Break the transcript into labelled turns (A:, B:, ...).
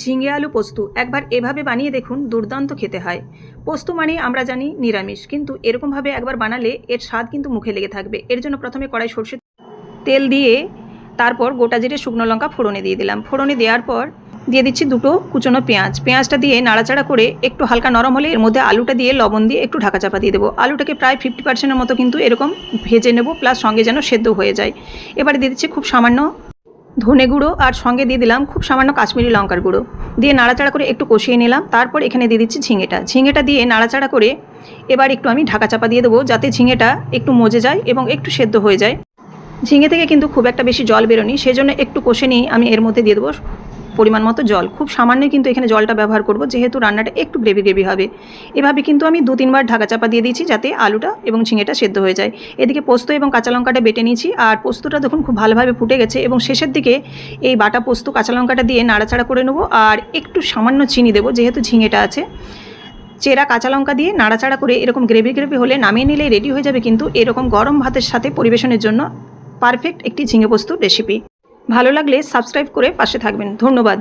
A: ঝিঙে আলু পোস্ত একবার এভাবে বানিয়ে দেখুন দুর্দান্ত খেতে হয়। পোস্ত মানে আমরা জানি নিরামিষ, কিন্তু এরকমভাবে একবার বানালে এর স্বাদ কিন্তু মুখে লেগে থাকবে। এর জন্য প্রথমে কড়াই সর্ষে তেল দিয়ে তারপর গোটা জিরে শুকনো লঙ্কা ফোড়নে দিয়ে দিলাম। ফোড়নে দেওয়ার পর দিয়ে দিচ্ছি দুটো কুচনো পেঁয়াজ। পেঁয়াজটা দিয়ে নাড়াচাড়া করে একটু হালকা নরম হলে এর মধ্যে আলুটা দিয়ে লবণ দিয়ে একটু ঢাকা চাপা দিয়ে দেবো। আলুটাকে প্রায় ফিফটি পার্সেন্টের মতো কিন্তু এরকম ভেজে নেব প্লাস সঙ্গে যেন সেদ্ধ হয়ে যায়। এবারে দিয়ে দিচ্ছি খুব সামান্য ধনে গুঁড়ো আর সঙ্গে দিয়ে দিলাম খুব সামান্য কাশ্মীরি লঙ্কার গুঁড়ো। দিয়ে নাড়াচাড়া করে একটু কষিয়ে নিলাম। তারপর এখানে দিয়ে দিচ্ছি ঝিঙেটা। ঝিঙেটা দিয়ে নাড়াচাড়া করে এবার একটু আমি ঢাকা চাপা দিয়ে দেবো যাতে ঝিঙেটা একটু মজে যায় এবং একটু সেদ্ধ হয়ে যায়। ঝিঙে থেকে কিন্তু খুব একটা বেশি জল বেরোনি সেজন্য একটু কষে নিয়ে আমি এর মধ্যে দিয়ে দেবো পরিমাণ মতো জল। খুব সামান্যই কিন্তু এখানে জলটা ব্যবহার করব, যেহেতু রান্নাটা একটু গ্রেভি গ্রেভি হবে। এভাবে কিন্তু আমি দু তিনবার ঢাকা চাপা দিয়ে দিয়েছি যাতে আলুটা এবং ঝিঙেটা সেদ্ধ হয়ে যায়। এদিকে পোস্ত এবং কাঁচা লঙ্কাটা বেটে নিয়েছি। আর পোস্তটা দেখুন খুব ভালোভাবে ফুটে গেছে এবং শেষের দিকে এই বাটা পোস্ত, কাঁচা লঙ্কাটা দিয়ে নাড়াচাড়া করে নেব। আর একটু সামান্য চিনি দেবো, যেহেতু ঝিঙেটা আছে। চেরা কাঁচা লঙ্কা দিয়ে নাড়াচাড়া করে এরকম গ্রেভি গ্রেভি হলে নামিয়ে নিলেই রেডি হয়ে যাবে কিন্তু এরকম গরম ভাতের সাথে পরিবেশনের জন্য পারফেক্ট একটি ঝিঙে পোস্ত রেসিপি ভালো লাগলে সাবস্ক্রাইব করে পাশে থাকবেন। ধন্যবাদ।